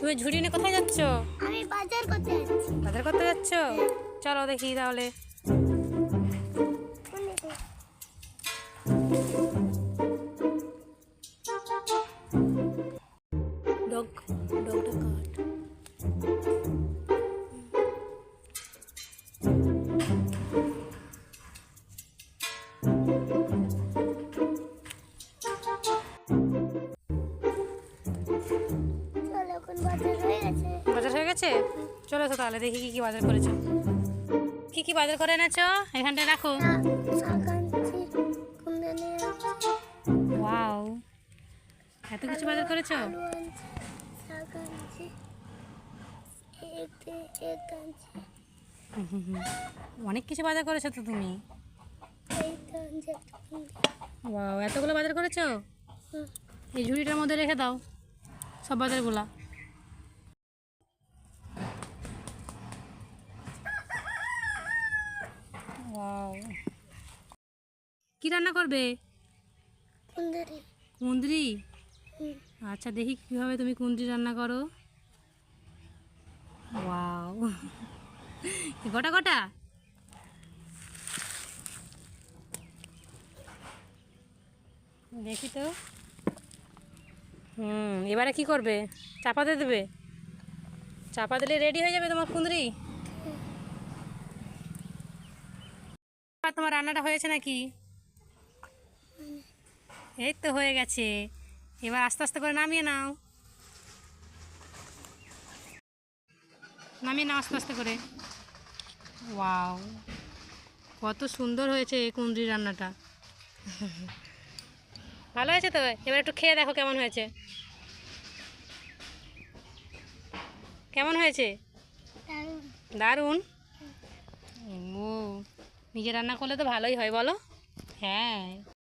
তুমি ঝুড়ি নিয়ে কোথায় যাচ্ছ? আমি বাজার করতে যাচ্ছি। বাজার করতে যাচ্ছ? চলো দেখি তাহলে। কোনে গো? ডগ ডগটা কাট চলো এখন বাজার হয়ে গেছে? চলো এসো তাহলে, দেখি কি কি বাজার করেছ। কি কি বাজার করে এনেছো? এখানটায় রাখো। এত কিছু বাজার করেছ? অনেক কিছু বাজার করেছ তো তুমি। তো এতগুলো বাজার করেছ? এই ঝুড়িটার মধ্যে রেখে দাও, সব বাজারগুলা ওয়াও কি রান্না করবে? কুন্দরি। আচ্ছা দেখি কীভাবে তুমি কুন্দ্রি রান্না করো। ওয়াও। গোটা গোটা দেখি তো। হুম এবারে কি করবে? চাপা দিয়ে দেবে? চাপা দিলে রেডি হয়ে যাবে তোমার কুন্দ্রি? তোমার রান্নাটা হয়েছে নাকি? এই তো হয়ে গেছে। এবার আস্তে আস্তে করে নামিয়ে নাও। নামিয়ে নাও আস্তে আস্তে করে। ওয়াও কত সুন্দর হয়েছে এই কুন্দ্রি রান্নাটা। ভালো হয়েছে তো? এবার একটু খেয়ে দেখো কেমন হয়েছে। কেমন হয়েছে? দারুণ। দারুণ? ও নিজে রান্না করলে তো ভালোই হয় বলো? হ্যাঁ।